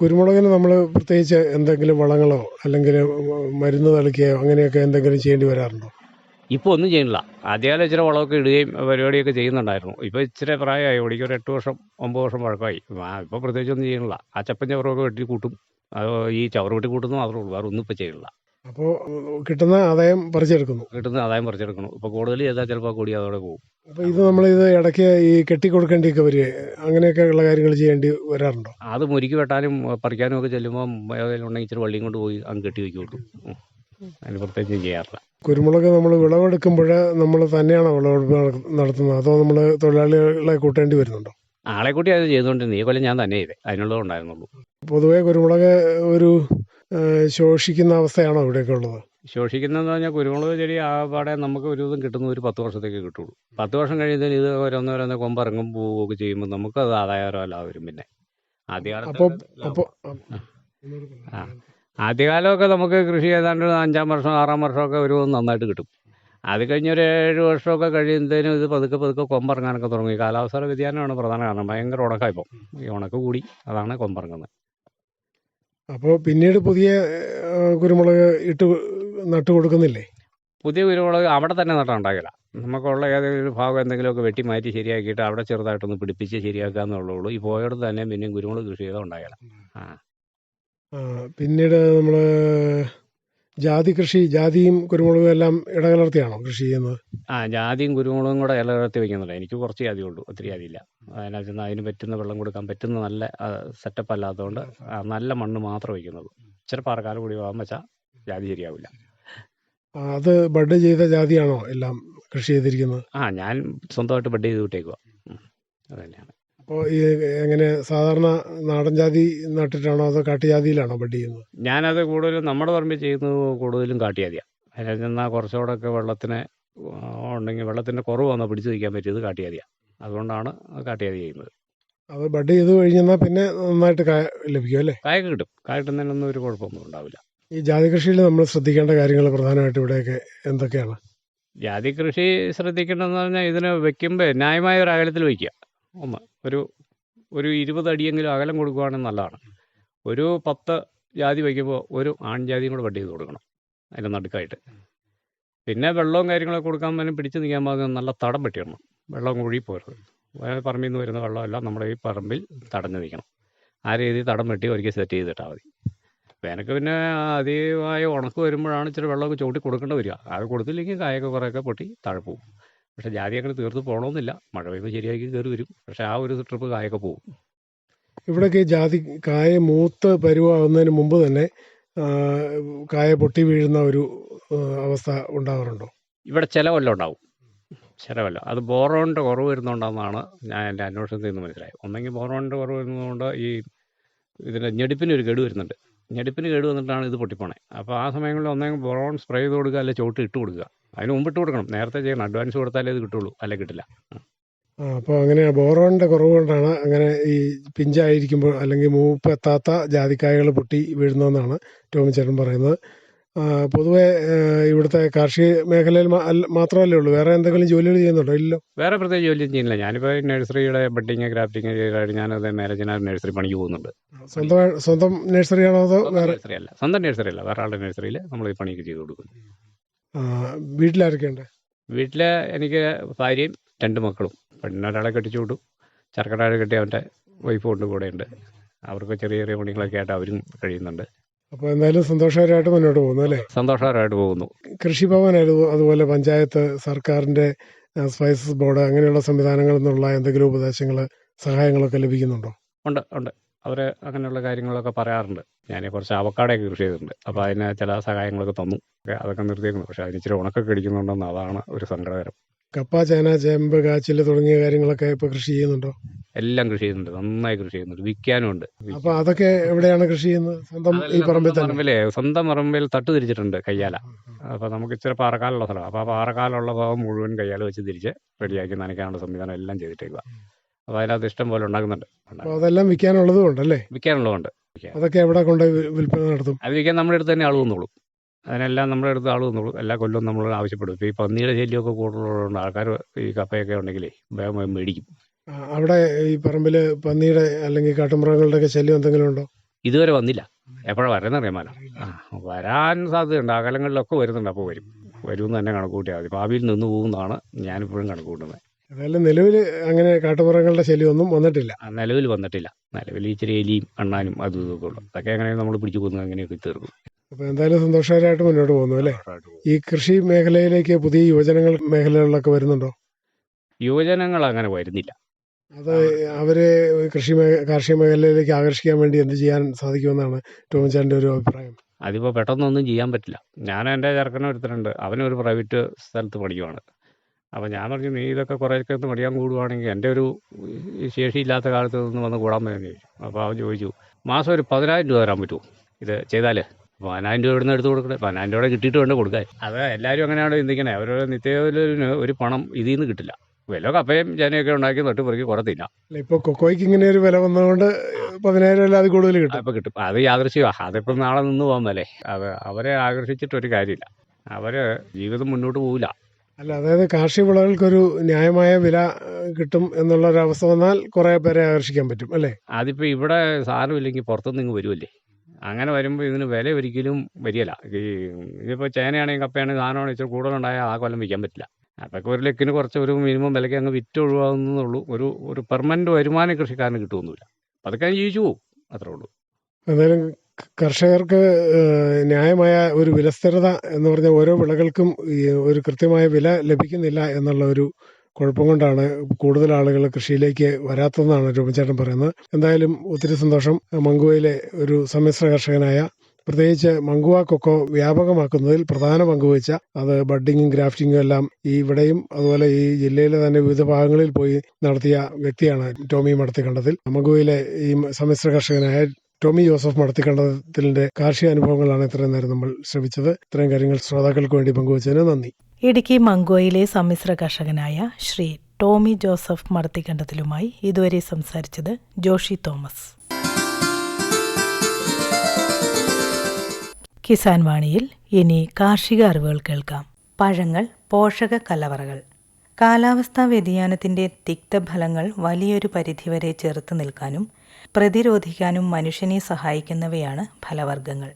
കുരുമുളകിന് നമ്മൾ പ്രത്യേകിച്ച് എന്തെങ്കിലും വളങ്ങളോ അല്ലെങ്കിൽ മരുന്ന് തളിക്കുകയോ അങ്ങനെയൊക്കെ എന്തെങ്കിലും ചെയ്യേണ്ടി വരാറുണ്ടോ? ഇപ്പോൾ ഒന്നും ചെയ്യുന്നില്ല. ആദ്യകാലം ഇച്ചിരി വളമൊക്കെ ഇടുകയും പരിപാടിയൊക്കെ ചെയ്യുന്നുണ്ടായിരുന്നു. ഇപ്പോൾ ഇച്ചിരി പ്രായമായി. ഒടിക്ക് ഒരു എട്ട് വർഷം ഒമ്പത് വർഷം പഴക്കമായി. ഇപ്പോൾ പ്രത്യേകിച്ച് ഒന്നും ചെയ്യുന്നില്ല. ആ ചപ്പൻ ചവറൊക്കെ വെട്ടി കൂട്ടും. അത് ഈ ചവറ് വെട്ടി കൂട്ടുന്നു മാത്രമേ ഉള്ളൂ. വേറെ ഒന്നും ഇപ്പോൾ ചെയ്യണില്ല അപ്പോൾ കിട്ടുന്ന ആദായം പറിച്ചെടുക്കുന്നു. കിട്ടുന്ന ആദായം പറിച്ചെടുക്കുന്നു. ഇപ്പോൾ കൂടുതൽ ചെയ്താൽ ചിലപ്പോൾ കൂടി അതോടെ പോകും. അപ്പോൾ ഇത് നമ്മൾ ഇത് ഇടയ്ക്ക് ഈ കെട്ടിക്കൊടുക്കേണ്ടിയൊക്കെ വരിക അങ്ങനെയൊക്കെ ഉള്ള കാര്യങ്ങൾ ചെയ്യേണ്ടി വരാറുണ്ടോ? അത് മുരിക്ക് വെട്ടാനും പറിക്കാനും ഒക്കെ ചെല്ലുമ്പോൾ ഉണ്ടെങ്കിൽ ഇച്ചിരി വള്ളിയും കൊണ്ട് പോയി അങ്ങ് കെട്ടി വയ്ക്കുള്ളൂ അതിന് പ്രത്യേകിച്ച് ചെയ്യാറില്ല. കുരുമുളക് നമ്മൾ വിളവെടുക്കുമ്പോൾ നമ്മൾ തന്നെയാണോ വിളവെടുപ്പ് നടത്തുന്നത്? അതോ നമ്മൾ തൊഴിലാളികളെ കൂട്ടേണ്ടി വരുന്നുണ്ടോ? ആളെ കൂട്ടി അത് ചെയ്തുകൊണ്ടിരുന്നത് ഈ കൊല്ലം ഞാൻ തന്നെ ചെയ്തേ. അതിനുള്ളതുണ്ടായിരുന്നുള്ളൂ പൊതുവേ കുരുമുളക് ഒരു ശോഷിക്കുന്ന അവസ്ഥയാണോ ഇവിടെയൊക്കെ ഉള്ളത്? ശോഷിക്കുന്നതെന്ന് പറഞ്ഞാൽ കുരുമുളക് ചെടി ആപാടെ നമുക്ക് ഒരു ഇതും കിട്ടുന്ന ഒരു പത്ത് വർഷത്തേക്ക് കിട്ടുള്ളൂ. പത്ത് വർഷം കഴിയുന്നതിന് ഇത് ഓരോന്നോരോന്ന് കൊമ്പിറങ്ങും പോവുകയൊക്കെ ചെയ്യുമ്പോൾ നമുക്ക് അത് ആദായകരമല്ല വരും പിന്നെ. ആദ്യകാലമൊക്കെ നമുക്ക് കൃഷി ഏതാണ്ട് അഞ്ചാം വർഷം ആറാം വർഷമൊക്കെ ഒരു നന്നായിട്ട് കിട്ടും. അത് കഴിഞ്ഞ് ഒരു ഏഴ് വർഷമൊക്കെ കഴിയുന്നതിനും ഇത് പതുക്കെ പതുക്കെ കൊമ്പിറങ്ങാനൊക്കെ തുടങ്ങി. കാലാവസ്ഥയുടെ വ്യതിയാനമാണ് പ്രധാന കാരണം. ഭയങ്കര ഉണക്കമാണ് ഇപ്പം. ഈ ഉണക്ക് കൂടി അതാണ് കൊമ്പിറങ്ങുന്നത് അപ്പോൾ പിന്നീട് പുതിയ കുരുമുളക് ഇട്ട് നട്ടു കൊടുക്കുന്നില്ലേ? പുതിയ കുരുമുളക് അവിടെ തന്നെ നട്ടുണ്ടാകില്ല നമുക്കുള്ള ഏതെങ്കിലും ഒരു ഭാഗം എന്തെങ്കിലുമൊക്കെ വെട്ടി മാറ്റി ശരിയാക്കിയിട്ട് അവിടെ ചെറുതായിട്ടൊന്ന് പിടിപ്പിച്ച് ശരിയാക്കാന്നുള്ളൂ ഈ പോയടത്ത് തന്നെ പിന്നെയും കുരുമുളക് കൃഷി ചെയ്താൽ ഉണ്ടാകില്ല ആ, പിന്നീട് നമ്മൾ ജാതി കൃഷി ജാതിയും കുരുമുളകും എല്ലാം ഇടകലർത്തിയാണോ കൃഷി ചെയ്യുന്നത്? ആ ജാതിയും കുരുമുളകും കൂടെ ഇടകലർത്തി വെക്കുന്നുണ്ട് എനിക്ക് കുറച്ച് ജാതി ഉള്ളൂ ഒത്തിരി ജാതിയില്ല. അതിനകത്ത് നിന്ന് അതിന് പറ്റുന്ന വെള്ളം കൊടുക്കാൻ പറ്റുന്ന നല്ല സെറ്റപ്പ് അല്ലാത്തതുകൊണ്ട് നല്ല മണ്ണ് മാത്രം വയ്ക്കുന്നത്. ഇച്ചിരി പാറക്കാലം കൂടി പോകാൻ വെച്ചാൽ ജാതി ശരിയാവില്ല. അത് ബഡ് ചെയ്ത ജാതിയാണോ എല്ലാം കൃഷി ചെയ്തിരിക്കുന്നത്? ആ ഞാൻ സ്വന്തമായിട്ട് ബഡ് ചെയ്ത് വിട്ടേക്കുക അത് തന്നെയാണ്. അപ്പോൾ ഈ എങ്ങനെ സാധാരണ നാടൻ ജാതി നട്ടിട്ടാണോ അതോ കാട്ടുജാതിയിലാണോ ബഡ് ചെയ്യുന്നത്? ഞാനത് കൂടുതലും നമ്മുടെ പറമ്പിൽ ചെയ്യുന്നത് കൂടുതലും കാട്ടിയാതിയാണ് അതിനകത്ത് നിന്നാൽ കുറച്ചുകൂടെയൊക്കെ വെള്ളത്തിന് ആ, ഉണ്ടെങ്കിൽ വെള്ളത്തിന്റെ കുറവ് വന്നാൽ പിടിച്ചു നിൽക്കാൻ പറ്റിയത് കാട്ടിയാതിയാണ് അതുകൊണ്ടാണ് കാട്ടിയാതി ചെയ്യുന്നത്. അത് ബഡ് ചെയ്ത് കഴിഞ്ഞാൽ പിന്നെ നന്നായിട്ട് കായ ലഭിക്കും അല്ലേ? കായ കിട്ടും. കായ കിട്ടുന്നതിനൊന്നും ഒരു കുഴപ്പമൊന്നും ഉണ്ടാവില്ല. ഈ ജാതി കൃഷിയിൽ നമ്മൾ ശ്രദ്ധിക്കേണ്ട കാര്യങ്ങൾ പ്രധാനമായിട്ട് ഇവിടെയൊക്കെ എന്തൊക്കെയാണ്? ജാതി കൃഷി ശ്രദ്ധിക്കേണ്ടതെന്ന് പറഞ്ഞാൽ ഇതിന് വെക്കുമ്പോൾ ന്യായമായ ഒരു അകലത്തിൽ വയ്ക്കുക ഒന്ന്. ഒരു ഒരു ഇരുപത് അടിയെങ്കിലും അകലം കൊടുക്കുകയാണെങ്കിൽ നല്ലതാണ്. ഒരു പത്ത് ജാതി വയ്ക്കുമ്പോൾ ഒരു ആൺജാതിയും കൂടെ വെട്ടി ചെയ്ത് കൊടുക്കണം അതിന്റെ നടുക്കായിട്ട്. പിന്നെ വെള്ളവും കാര്യങ്ങളൊക്കെ കൊടുക്കാൻ വേണ്ടി പിടിച്ച് നിൽക്കാൻ പാകം നല്ല തടം വെട്ടിയിടണം. വെള്ളം കുഴി പോരുത്. പറമ്പിൽ നിന്ന് വരുന്ന വെള്ളമെല്ലാം നമ്മുടെ ഈ പറമ്പിൽ തടഞ്ഞു നിൽക്കണം. ആ രീതിയിൽ തടം വെട്ടി ഒരിക്കൽ സെറ്റ് ചെയ്തിട്ടാൽ മതി. വേനൽക്ക് പിന്നെ അതീവായ ഉണക്ക് വരുമ്പോഴാണ് ഇച്ചിരി വെള്ളമൊക്കെ ചവിട്ടി കൊടുക്കേണ്ടി വരിക. അത് കൊടുത്തില്ലെങ്കിൽ കായൊക്കെ കുറേയൊക്കെ പൊട്ടി താഴെ പോകും. പക്ഷേ ജാതി അങ്ങനെ തീർത്ത് പോകണമെന്നില്ല മഴ പെയ്യുമ്പോൾ ശരിയാക്കി കയറി വരും. പക്ഷെ ആ ഒരു ട്രിപ്പ് കായൊക്കെ പോകും ഇവിടെയൊക്കെ ജാതി കായ മൂത്ത് പരുവാകുന്നതിന് മുമ്പ് തന്നെ കായ പൊട്ടി വീഴുന്ന ഒരു അവസ്ഥ ഉണ്ടാകാറുണ്ടോ ഇവിടെ ചില കൊല്ലം ഉണ്ടാവും. ചില കൊല്ലം. അത് ബോറോണിന്റെ കുറവ് വരുന്നുണ്ടെന്നാണ് ഞാൻ എന്റെ അന്വേഷണത്തിൽ നിന്ന് മനസ്സിലായത്. ഒന്നെങ്കിൽ ബോറോണിന്റെ കുറവ് വരുന്നതുകൊണ്ട് ഈ ഇതിന്റെ ഞെടുപ്പിന് ഒരു ഗഡു വരുന്നുണ്ട്. ഞെടുപ്പിന് കേട് വന്നിട്ടാണ് ഇത് പൊട്ടിപ്പോണേ. അപ്പോൾ ആ സമയങ്ങളിൽ ഒന്നെങ്കിൽ ബോറോൺ സ്പ്രേ ചെയ്ത് കൊടുക്കുക അല്ലെങ്കിൽ ചോട്ട് ഇട്ട് കൊടുക്കുക. അതിന് മുമ്പ് ഇട്ട് കൊടുക്കണം. നേരത്തെ ചെയ്യണം. അഡ്വാൻസ് കൊടുത്താലേ ഇത് കിട്ടുള്ളൂ അല്ലെ കിട്ടില്ല. അപ്പോൾ അങ്ങനെ ബോറോണിന്റെ കുറവ് കൊണ്ടാണ് അങ്ങനെ ഈ പിഞ്ചായിരിക്കുമ്പോൾ അല്ലെങ്കിൽ മൂപ്പ് എത്താത്ത ജാതിക്കായകൾ പൊട്ടി വീഴുന്നതെന്നാണ് ടോമിച്ചേട്ടൻ പറയുന്നത്. പൊതുവെ ഇവിടുത്തെ കാർഷിക മേഖലയിൽ മാത്രമല്ലേ ഉള്ളൂ. വേറെ എന്തെങ്കിലും ജോലികൾ ചെയ്യുന്നുണ്ടോ? ഇല്ല. വേറെ പ്രത്യേക ജോലിയും ചെയ്യുന്നില്ല. ഞാനിപ്പോൾ നഴ്സറിയുടെ ബഡിങ് ക്രാഫ്റ്റിങ് ചെയ്തായിട്ട് ഞാനത് മാനേജിനാർ നഴ്സറി പണിക്ക് പോകുന്നുണ്ട്. സ്വന്തം സ്വന്തം ആണോ അതോ വേറെ? നഴ്സറി അല്ല സ്വന്തം നഴ്സറി അല്ല വേറെ ആളുടെ നഴ്സറിയിൽ നമ്മൾ ഈ പണിയൊക്കെ ചെയ്ത് കൊടുക്കും. വീട്ടിലാരൊക്കെയുണ്ട് വീട്ടിൽ എനിക്ക് ഭാര്യയും രണ്ട് മക്കളും. പെണ്ണിനെ ഒരാളെ കെട്ടിച്ചു വിട്ടു. ചെറുക്കനാളെ കെട്ടി അവന്റെ വൈഫും ഉണ്ട് കൂടെയുണ്ട്. അവർക്ക് ചെറിയ ചെറിയ പണികളൊക്കെ ആയിട്ട് അവരും കഴിയുന്നുണ്ട്. അപ്പോൾ എന്തായാലും സന്തോഷകരമായിട്ട് മുന്നോട്ട് പോകുന്നു അല്ലേ? സന്തോഷകരമായിട്ട് പോകുന്നു. കൃഷിഭവൻ അത്- അതുപോലെ പഞ്ചായത്ത് സർക്കാരിന്റെ സ്പൈസസ് ബോർഡ് അങ്ങനെയുള്ള സംവിധാനങ്ങളിൽ നിന്നുള്ള എന്തെങ്കിലും ഉപദേശങ്ങൾ സഹായങ്ങളൊക്കെ ലഭിക്കുന്നുണ്ടോ? ഉണ്ട് ഉണ്ട്. അവർ അങ്ങനെയുള്ള കാര്യങ്ങളൊക്കെ പറയാറുണ്ട്. ഞാൻ കുറച്ച് അവക്കാടൊക്കെ കൃഷി ചെയ്തിട്ടുണ്ട്. അപ്പോൾ അതിന് ചില സഹായങ്ങളൊക്കെ തന്നു. അതൊക്കെ നിർത്തിയിരുന്നു പക്ഷേ അതിന് ഇച്ചിരി ഉണക്കൊക്കെ അടിക്കുന്നുണ്ടെന്ന് അതാണ് ഒരു സങ്കടകരം. കപ്പ ചേന ചേമ്പ് കാച്ചിൽ തുടങ്ങിയ കാര്യങ്ങളൊക്കെ ഇപ്പോൾ കൃഷി ചെയ്യുന്നുണ്ടോ? എല്ലാം കൃഷി ചെയ്യുന്നുണ്ട്. നന്നായി കൃഷി ചെയ്യുന്നുണ്ട്. വിൽക്കാനും ഉണ്ട്. അപ്പോൾ അതൊക്കെ എവിടെയാണ് കൃഷി ചെയ്യുന്നത്? സ്വന്തം ഈ പറമ്പിൽ തന്നെ. പറമ്പിലേ സ്വന്തം പറമ്പിൽ തട്ട് തിരിച്ചിട്ടുണ്ട് കയ്യാല. അപ്പൊ നമുക്ക് ഇച്ചിരി പാറക്കാലുള്ള സ്ഥലമാണ് അപ്പൊ ആ പാറക്കാലുള്ള ഭാഗം മുഴുവൻ കയ്യാല വെച്ച് തിരിച്ച് റെഡിയാക്കി നനയ്ക്കാനുള്ള സംവിധാനം എല്ലാം ചെയ്തിട്ടേക്കുക അപ്പൊ അതിനകത്ത് ഇഷ്ടം പോലെ ഉണ്ടാക്കുന്നുണ്ട്. അതെല്ലാം വിൽക്കാനുള്ളതും ഉണ്ടല്ലേ വിൽക്കാനുള്ളതുണ്ട്. അതൊക്കെ എവിടെ കൊണ്ട് വിൽപ്പന നടത്തും? അത് വിൽക്കാൻ നമ്മുടെ അടുത്ത് തന്നെ ആൾ വന്നോളും അതിനെല്ലാം നമ്മുടെ അടുത്ത് ആൾ വന്നോളൂ എല്ലാ കൊല്ലവും നമ്മൾ ആവശ്യപ്പെടും. ഇപ്പോൾ ഈ പന്നിയുടെ ശല്യമൊക്കെ കൂടുതലുള്ളതുകൊണ്ട് ആൾക്കാർ ഈ കപ്പയൊക്കെ ഉണ്ടെങ്കിലേ വേഗം മേടിക്കും. അവിടെ ഈ പറമ്പിൽ പന്നിയുടെ അല്ലെങ്കിൽ കാട്ടുമൃഗങ്ങളുടെ ഒക്കെ ശല്യം എന്തെങ്കിലും ഉണ്ടോ? ഇതുവരെ വന്നില്ല. എപ്പോഴാ ആ വരാൻ സാധ്യതയുണ്ട്. അകലങ്ങളിലൊക്കെ വരുന്നുണ്ട്. അപ്പോൾ വരും. വരുമെന്ന് തന്നെ കണക്ക് കൂട്ടിയാൽ മതി. ഭാവിയിൽ നിന്ന് പോകുന്നതാണ് ഞാനിപ്പോഴും കണക്ക് കൂട്ടുന്നത് ഏതായാലും നിലവിൽ അങ്ങനെ കാട്ടുമൃഗങ്ങളുടെ ശല്യമൊന്നും വന്നിട്ടില്ല. ആ, നിലവിൽ വന്നിട്ടില്ല. നിലവിൽ ഇച്ചിരി എലിയും അണ്ണാനും അതും ഇതൊക്കെ ഉള്ളു. അതൊക്കെ എങ്ങനെ നമ്മൾ പിടിച്ചു പോകുന്നത് അങ്ങനെയൊക്കെ തീർക്കും അപ്പോൾ എന്തായാലും സന്തോഷകരമായിട്ട് മുന്നോട്ട് പോകുന്നു അല്ലേ? ഈ കൃഷി മേഖലയിലേക്ക് പുതിയ യുവജനങ്ങൾ മേഖലകളിലൊക്കെ വരുന്നുണ്ടോ? യുവജനങ്ങൾ അങ്ങനെ വരുന്നില്ല. അത് അവരെ കൃഷി കാർഷിക മേഖലയിലേക്ക് ആകർഷിക്കാൻ വേണ്ടി എന്ത് ചെയ്യാൻ സാധിക്കുമെന്നാണ് ടോമിച്ചാന്റെ ഒരു അഭിപ്രായം. അതിപ്പോൾ പെട്ടെന്നൊന്നും ചെയ്യാൻ പറ്റില്ല. ഞാൻ എന്റെ ചെറുക്കനെ ഒരുത്തരുണ്ട് അവനൊരു പ്രൈവറ്റ് സ്ഥലത്ത് പഠിക്കുവാണ് അപ്പോൾ ഞാൻ പറഞ്ഞു നീ ഇതൊക്കെ കുറേയൊക്കെ ഒന്ന് പഠിക്കാൻ കൂടുവാണെങ്കിൽ എന്റെ ഒരു ശേഷിയില്ലാത്ത കാലത്ത് നിന്ന് വന്ന് കൂടാൻ പറ്റുമെന്ന് ചോദിച്ചു അപ്പോൾ അവൻ ചോദിച്ചു മാസം ഒരു പതിനായിരം രൂപ തരാൻ പറ്റുമോ? ഇത് ചെയ്താൽ പതിനായിരം രൂപ ഇവിടുന്ന് എടുത്ത് കൊടുക്കണേ. പതിനായിരം രൂപ കിട്ടിയിട്ട് വേണ്ട കൊടുക്കാൻ. അത് എല്ലാവരും അങ്ങനെയാണ് ചിന്തിക്കണേ. അവരുടെ നിത്യജീവന് ഒരു പണം ഇതിൽ നിന്ന് കിട്ടില്ല. വല്ല കപ്പയും ചേനയൊക്കെ ഉണ്ടാക്കി തൊട്ട് കുറേ തിന്നാം. അല്ല ഇപ്പോൾ കൊക്കോയ്ക്ക് ഇങ്ങനെ ഒരു വില വന്നതുകൊണ്ട് പതിനായിരം അല്ലാതെ കൂടുതൽ കിട്ടും. അപ്പൊ കിട്ടും. അത് യാദൃശ്യമാണ് അതിപ്പം നാളെ നിന്ന് പോകുന്നല്ലേ അത് അവരെ ആകർഷിച്ചിട്ടൊരു കാര്യമില്ല. അവർ ജീവിതം മുന്നോട്ട് പോവില്ല. അല്ല അതായത് കാർഷിക വിളകൾക്കൊരു ന്യായമായ വില കിട്ടും എന്നുള്ള ഒരു അവസ്ഥ വന്നാൽ കുറെ പേരെ ആകർഷിക്കാൻ പറ്റും അല്ലേ? അതിപ്പോ ഇവിടെ സാധനം ഇല്ലെങ്കിൽ പുറത്തുനിന്ന് ഇങ്ങ് വരുമല്ലേ അങ്ങനെ വരുമ്പോൾ ഇതിന് വില ഒരിക്കലും വരികയില്ല. ഈ ഇതിപ്പോൾ ചേനയാണെങ്കിൽ കപ്പയാണെങ്കിൽ സാധനമാണെങ്കിൽ ഇച്ചിരി കൂടുതലുണ്ടായാൽ ആ കൊല്ലം വിൽക്കാൻ പറ്റില്ല. അതൊക്കെ ഒരു ലക്കിന് കുറച്ച് ഒരു മിനിമം വിലയ്ക്ക് അങ്ങ് വിറ്റ് ഒഴിവാകുന്നുള്ളൂ ഒരു ഒരു പെർമനന്റ് വരുമാനം കൃഷിക്കാരന് കിട്ടുമൊന്നുമില്ല അതൊക്കെ ജീവിച്ചു പോകും. അത്രേ ഉള്ളൂ. എന്തായാലും കർഷകർക്ക് ന്യായമായ ഒരു വിലസ്ഥിരത എന്ന് പറഞ്ഞ ഓരോ വിളകൾക്കും ഒരു കൃത്യമായ വില ലഭിക്കുന്നില്ല എന്നുള്ള ഒരു കുഴപ്പം കൊണ്ടാണ് കൂടുതൽ ആളുകൾ കൃഷിയിലേക്ക് വരാത്തതെന്നാണ് രൂപചേട്ടൻ പറയുന്നത്. എന്തായാലും ഒത്തിരി സന്തോഷം. മങ്കുവയിലെ ഒരു സമ്മിശ്ര കർഷകനായ പ്രത്യേകിച്ച് മങ്കുവ കൊക്കോ വ്യാപകമാക്കുന്നതിൽ പ്രധാന പങ്കുവഹിച്ച അത് ബഡ്ഡിങ്ങും ഗ്രാഫ്റ്റിങ്ങും എല്ലാം ഈ ഇവിടെയും അതുപോലെ ഈ ജില്ലയിലെ തന്നെ വിവിധ ഭാഗങ്ങളിൽ പോയി നടത്തിയ വ്യക്തിയാണ് ടോമി മടത്തിക്കണ്ടത്തിൽ. മങ്കുവയിലെ ഈ സമ്മിശ്ര കർഷകനായ ടോമി ജോസഫ് മടത്തിക്കണ്ടത്തിലിന്റെ കാർഷിക അനുഭവങ്ങളാണ് ഇത്രയും നേരം നമ്മൾ ശ്രമിച്ചത് ഇത്രയും കാര്യങ്ങൾ ശ്രോതാക്കൾക്ക് വേണ്ടി പങ്കുവച്ചതിന് നന്ദി. ഇടുക്കി മങ്കുവയിലെ സമ്മിശ്ര കർഷകനായ ശ്രീ ടോമി ജോസഫ് മടത്തിക്കണ്ടത്തിലുമായി ഇതുവരെ സംസാരിച്ചത് ജോഷി തോമസ്. കിസാൻ വാണിയിൽ ഇനി കാർഷിക അറിവുകൾ കേൾക്കാം. പഴങ്ങൾ പോഷക കലവറകൾ. കാലാവസ്ഥാ വ്യതിയാനത്തിന്റെ തിക്തഫലങ്ങൾ വലിയൊരു പരിധിവരെ ചെറുത്തു നിൽക്കാനും പ്രതിരോധിക്കാനും മനുഷ്യനെ സഹായിക്കുന്നവയാണ് ഫലവർഗങ്ങൾ.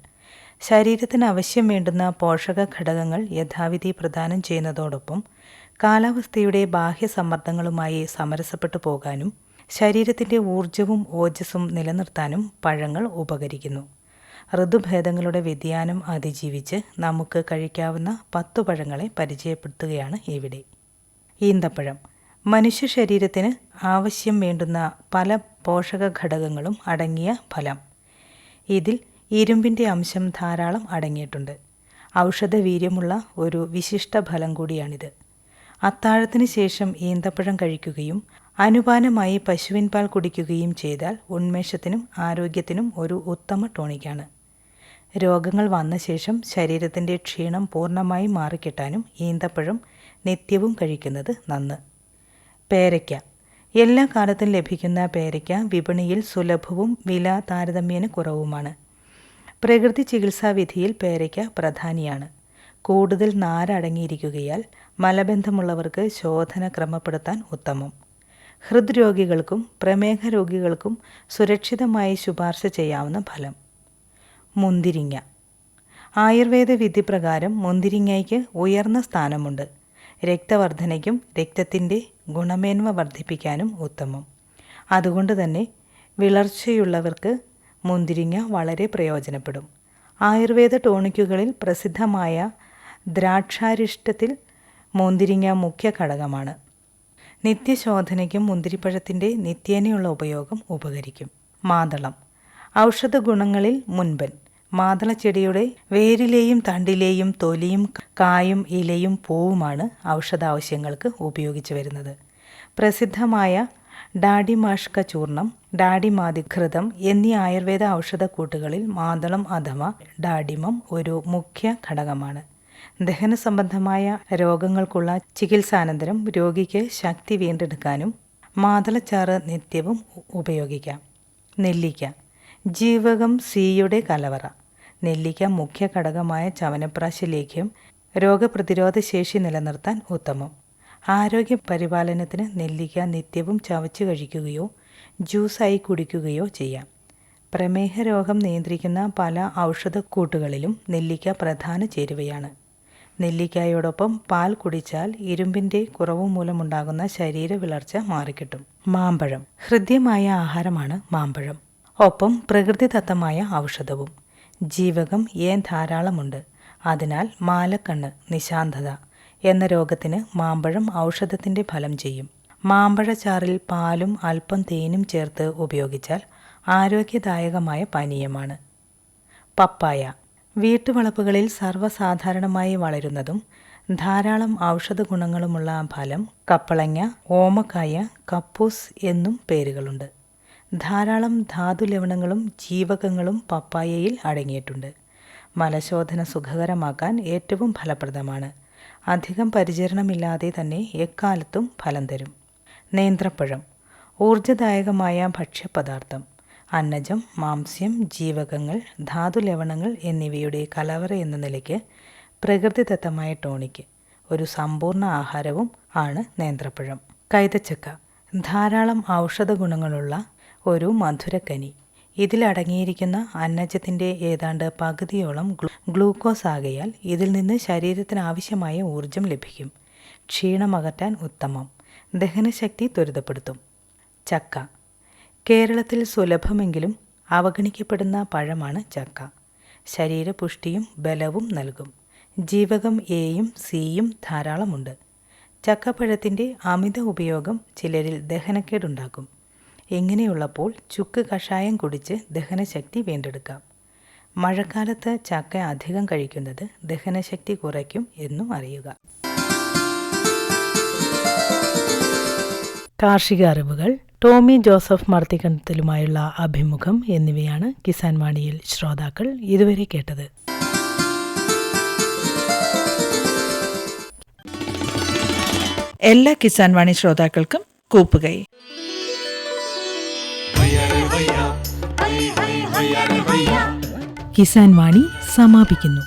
ശരീരത്തിന് ആവശ്യം വേണ്ടുന്ന പോഷക ഘടകങ്ങൾ യഥാവിധി പ്രദാനം ചെയ്യുന്നതോടൊപ്പം കാലാവസ്ഥയുടെ ബാഹ്യ സമ്മർദ്ദങ്ങളുമായി സമരസപ്പെട്ടു പോകാനും ശരീരത്തിന്റെ ഊർജവും ഓജസ്സും നിലനിർത്താനും പഴങ്ങൾ ഉപകരിക്കുന്നു. ഋതുഭേദങ്ങളുടെ വ്യതിയാനം അതിജീവിച്ച് നമുക്ക് കഴിക്കാവുന്ന പത്തു പഴങ്ങളെ പരിചയപ്പെടുത്തുകയാണ് ഇവിടെ. ഈന്തപ്പഴം. മനുഷ്യ ശരീരത്തിന് ആവശ്യം വേണ്ടുന്ന പല പോഷക ഘടകങ്ങളും അടങ്ങിയ ഫലം. ഇതിൽ ഇരുമ്പിന്റെ അംശം ധാരാളം അടങ്ങിയിട്ടുണ്ട്. ഔഷധവീര്യമുള്ള ഒരു വിശിഷ്ട ഫലം കൂടിയാണിത്. അത്താഴത്തിന് ശേഷം ഈന്തപ്പഴം കഴിക്കുകയും അനുപാനമായി പശുവിൻ പാൽ കുടിക്കുകയും ചെയ്താൽ ഉന്മേഷത്തിനും ആരോഗ്യത്തിനും ഒരു ഉത്തമ ടോണിക്കാണ്. രോഗങ്ങൾ വന്ന ശേഷം ശരീരത്തിന്റെ ക്ഷീണം പൂർണമായി മാറിക്കിട്ടാനും ഈന്തപ്പഴം നിത്യവും കഴിക്കുന്നത് നന്ന്. പേരയ്ക്ക. എല്ലാ കാലത്തും ലഭിക്കുന്ന പേരയ്ക്ക വിപണിയിൽ സുലഭവും വില താരതമ്യേന കുറവുമാണ്. പ്രകൃതി ചികിത്സാ വിധിയിൽ പേരയ്ക്ക പ്രധാനിയാണ്. കൂടുതൽ നാരടങ്ങിയിരിക്കുകയാൽ മലബന്ധമുള്ളവർക്ക് ശോധന ക്രമപ്പെടുത്താൻ ഉത്തമം. ഹൃദ്രോഗികൾക്കും പ്രമേഹ രോഗികൾക്കും സുരക്ഷിതമായി ശുപാർശ ചെയ്യാവുന്ന ഫലം. മുന്തിരിങ്ങ. ആയുർവേദ വിധി പ്രകാരം മുന്തിരിങ്ങയ്ക്ക് ഉയർന്ന സ്ഥാനമുണ്ട്. രക്തവർദ്ധനയ്ക്കും രക്തത്തിന്റെ ഗുണമേന്മ വർദ്ധിപ്പിക്കാനും ഉത്തമം. അതുകൊണ്ട് തന്നെ വിളർച്ചയുള്ളവർക്ക് മുന്തിരിങ്ങ വളരെ പ്രയോജനപ്പെടും. ആയുർവേദ ടോണിക്കുകളിൽ പ്രസിദ്ധമായ ദ്രാക്ഷാരിഷ്ടത്തിൽ മുന്തിരിങ്ങ മുഖ്യ ഘടകമാണ്. നിത്യശോധനയ്ക്കും മുന്തിരിപ്പഴത്തിന്റെ നിത്യേനയുള്ള ഉപയോഗം ഉപകരിക്കും. മാതളം. ഔഷധ ഗുണങ്ങളിൽ മുൻപൻ. മാതളച്ചെടിയുടെ വേരിലെയും തണ്ടിലെയും തൊലിയും കായും ഇലയും പൂവുമാണ് ഔഷധ ആവശ്യങ്ങൾക്ക് ഉപയോഗിച്ചു വരുന്നത്. പ്രസിദ്ധമായ ഡാഡിമാഷ്ക ചൂർണം ഡാഡിമാതിഘൃതം എന്നീ ആയുർവേദ ഔഷധക്കൂട്ടുകളിൽ മാതളം അഥവാ ഡാഡിമം ഒരു മുഖ്യ ഘടകമാണ്. ദഹന സംബന്ധമായ രോഗങ്ങൾക്കുള്ള ചികിത്സാനന്തരം രോഗിക്ക് ശക്തി വീണ്ടെടുക്കാനും മാതളച്ചാറ് നിത്യവും ഉപയോഗിക്കാം. നെല്ലിക്ക. ജീവകം സിയുടെ കലവറ. നെല്ലിക്ക മുഖ്യ ഘടകമായ ചവനപ്രാശ ലേഖ്യം രോഗപ്രതിരോധ ശേഷി നിലനിർത്താൻ ഉത്തമം. ആരോഗ്യ പരിപാലനത്തിന് നെല്ലിക്ക നിത്യവും ചവച്ചു കഴിക്കുകയോ ജ്യൂസായി കുടിക്കുകയോ ചെയ്യാം. പ്രമേഹ രോഗം നിയന്ത്രിക്കുന്ന പല ഔഷധക്കൂട്ടുകളിലും നെല്ലിക്ക പ്രധാന ചേരുവയാണ്. നെല്ലിക്കായോടൊപ്പം പാൽ കുടിച്ചാൽ ഇരുമ്പിന്റെ കുറവ് മൂലമുണ്ടാകുന്ന ശരീര വിളർച്ച മാറിക്കിട്ടും. മാമ്പഴം. ഹൃദ്യമായ ആഹാരമാണ് മാമ്പഴം. ഒപ്പം പ്രകൃതിദത്തമായ ഔഷധവും. ജീവകം ഏൻ ധാരാളമുണ്ട്. അതിനാൽ മാലക്കണ്ണ് നിശാന്തത എന്ന രോഗത്തിന് മാമ്പഴം ഔഷധത്തിന്റെ ഫലം ചെയ്യും. മാമ്പഴച്ചാറിൽ പാലും അല്പം തേനും ചേർത്ത് ഉപയോഗിച്ചാൽ ആരോഗ്യദായകമായ പാനീയമാണ്. പപ്പായ. വീട്ടുവളപ്പുകളിൽ സർവസാധാരണമായി വളരുന്നതും ധാരാളം ഔഷധ ഗുണങ്ങളുമുള്ള ഫലം കപ്പളങ്ങ ഓമക്കായ കപ്പൂസ് എന്നും പേരുകളുണ്ട്. ധാരാളം ധാതു ലവണങ്ങളും ജീവകങ്ങളും പപ്പായയിൽ അടങ്ങിയിട്ടുണ്ട്. മലശോധന സുഖകരമാക്കാൻ ഏറ്റവും ഫലപ്രദമാണ്. അധികം പരിചരണമില്ലാതെ തന്നെ എക്കാലത്തും ഫലം തരും. നേന്ത്രപ്പഴം ഊർജദായകമായ ഭക്ഷ്യപദാർത്ഥം. അന്നജം മാംസ്യം ജീവകങ്ങൾ ധാതു ലവണങ്ങൾ എന്നിവയുടെ കലവറ എന്ന നിലയ്ക്ക് പ്രകൃതിദത്തമായ ടോണിക്ക് ഒരു സമ്പൂർണ ആഹാരവും ആണ് നേന്ത്രപ്പഴം. കൈതച്ചക്ക ധാരാളം ഔഷധ ഗുണങ്ങളുള്ള ഒരു മധുരക്കനി. ഇതിലടങ്ങിയിരിക്കുന്ന അന്നജത്തിന്റെ ഏതാണ്ട് പകുതിയോളം ഗ്ലൂ ഗ്ലൂക്കോസ് ആകയാൽ ഇതിൽ നിന്ന് ശരീരത്തിന് ആവശ്യമായ ഊർജം ലഭിക്കും. ക്ഷീണമകറ്റാൻ ഉത്തമം. ദഹനശക്തി ത്വരിതപ്പെടുത്തും. ചക്ക കേരളത്തിൽ സുലഭമെങ്കിലും അവഗണിക്കപ്പെടുന്ന പഴമാണ് ചക്ക. ശരീരപുഷ്ടിയും ബലവും നൽകും. ജീവകം എയും സിയും ധാരാളമുണ്ട്. ചക്കപ്പഴത്തിന്റെ അമിത ഉപയോഗം ചിലരിൽ ദഹനക്കേടുണ്ടാക്കും. ഇങ്ങനെയുള്ളപ്പോൾ ചുക്ക് കഷായം കുടിച്ച് ദഹനശക്തി വീണ്ടെടുക്കാം. മഴക്കാലത്ത് ചക്ക അധികം കഴിക്കുന്നത് ദഹനശക്തി കുറയ്ക്കും എന്നും അറിയുക. കാർഷിക അറിവുകൾ ടോമി ജോസഫ് മർത്തിക്കണ്ടത്തിലുമായുള്ള അഭിമുഖം എന്നിവയാണ് കിസാൻ വാണിയിൽ ശ്രോതാക്കൾ ഇതുവരെ കേട്ടത്. എല്ലാ കിസാൻ വാണി ശ്രോതാക്കൾക്കും കൂപ്പുകൈ. കിസാൻ വാണി സമാപിക്കുന്നു.